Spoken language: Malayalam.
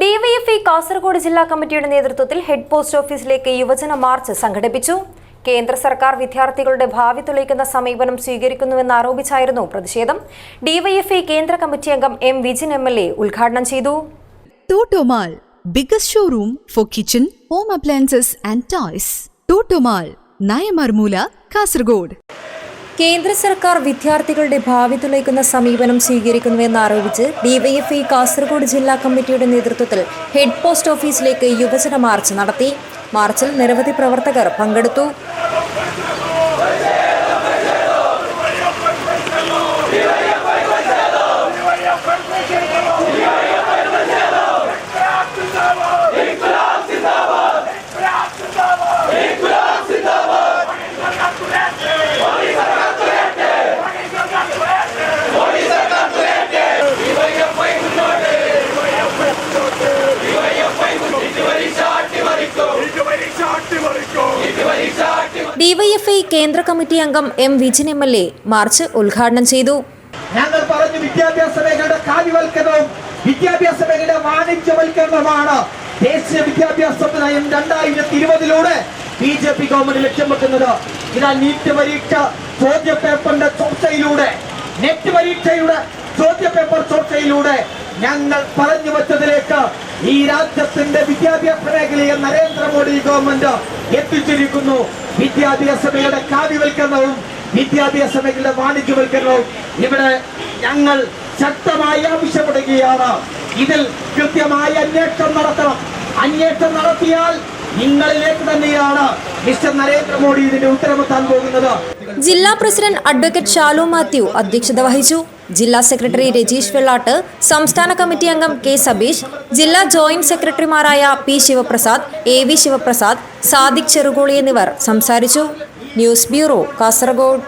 ഡിവൈഎഫ്ഐ കാസർഗോഡ് ജില്ലാ കമ്മിറ്റിയുടെ നേതൃത്വത്തിൽ ഹെഡ് പോസ്റ്റ് ഓഫീസിലേക്ക് യുവജന മാർച്ച് സംഘടിപ്പിച്ചു കേന്ദ്ര സർക്കാർ വിദ്യാർത്ഥികളുടെ ഭാവി തെളിയിക്കുന്ന സമീപനം സ്വീകരിക്കുന്നുവെന്ന് ആരോപിച്ചായിരുന്നു പ്രതിഷേധം ഡിവൈഎഫ്ഐ കേന്ദ്ര കമ്മിറ്റി അംഗം M Vijin M L A ഉദ്ഘാടനം ചെയ്തു kitchen, home appliances and toys. Totomal, Nayamarmula, Kasargod. കേന്ദ്ര സർക്കാർ വിദ്യാർത്ഥികളുടെ ഭാവി തുളയ്ക്കുന്ന സമീപനം സ്വീകരിക്കുന്നുവെന്ന് ആരോപിച്ച് ഡിവൈഎഫ്ഐ കാസർഗോഡ് ജില്ലാ കമ്മിറ്റിയുടെ നേതൃത്വത്തിൽ ഹെഡ് പോസ്റ്റ് ഓഫീസിലേക്ക് യുവജന മാർച്ച് നടത്തി. മാർച്ചിൽ നിരവധി പ്രവർത്തകർ പങ്കെടുത്തു. ഡിവൈഎഫ്ഐ കേന്ദ്ര കമ്മിറ്റി അംഗം M Vijin M L A march ഉദ്ഘാടനം ചെയ്തു. ഞങ്ങൾ പറഞ്ഞു വിദ്യാഭ്യാസ മേഖലയുടെ കാര്യവൽക്കരണവും വിദ്യാഭ്യാസ മേഖലയുടെ വാണിജ്യവൽക്കരണമാണ് ദേശീയ വിദ്യാഭ്യാസ നയം രണ്ടായിരത്തി ഇരുപതിലൂടെ ബി ജെ പി ഗവൺമെന്റ് ലക്ഷ്യം വെക്കുന്നത്. ഇതാ നീറ്റ് പരീക്ഷ ചോദ്യ പേപ്പറിന്റെ ചോർച്ചയിലൂടെ നെറ്റ് പരീക്ഷയുടെ ചോദ്യ പേപ്പർ ചോർച്ചയിലൂടെ ഞങ്ങൾ പറഞ്ഞു വെച്ചതിലേക്ക് ഈ രാജ്യത്തിന്റെ വിദ്യാഭ്യാസ മേഖലയെ നരേന്ദ്രമോദി ഗവൺമെന്റ് എത്തിച്ചിരിക്കുന്നു. വിദ്യാഭ്യാസ മേഖലയുടെ കാവ്യവൽക്കരണവും വിദ്യാഭ്യാസ മേഖലയുടെ വാണിജ്യവൽക്കരണവും. ഇവിടെ ഞങ്ങൾ ശക്തമായി ആവശ്യപ്പെടുകയാണ്. ഇതിൽ കൃത്യമായ അന്വേഷണം നടത്തണം. അന്വേഷണം നടത്തിയാൽ നിങ്ങളിലേക്ക് തന്നെയാണ് മിസ്റ്റർ നരേന്ദ്രമോദി ഇതിന്റെ ഉത്തരവെത്താൻ പോകുന്നത്. ജില്ലാ പ്രസിഡന്റ് അഡ്വക്കേറ്റ് ഷാലു മാത്യു അധ്യക്ഷത വഹിച്ചു. ജില്ലാ സെക്രട്ടറി രജീഷ് വെള്ളാട്ട് സംസ്ഥാന കമ്മിറ്റി അംഗം കെ സബീഷ് ജില്ലാ ജോയിന്റ് സെക്രട്ടറിമാരായ P Sivaprasad A V Sivaprasad Sadiq Cherukoli എന്നിവർ സംസാരിച്ചു. News bureau Kasaragod.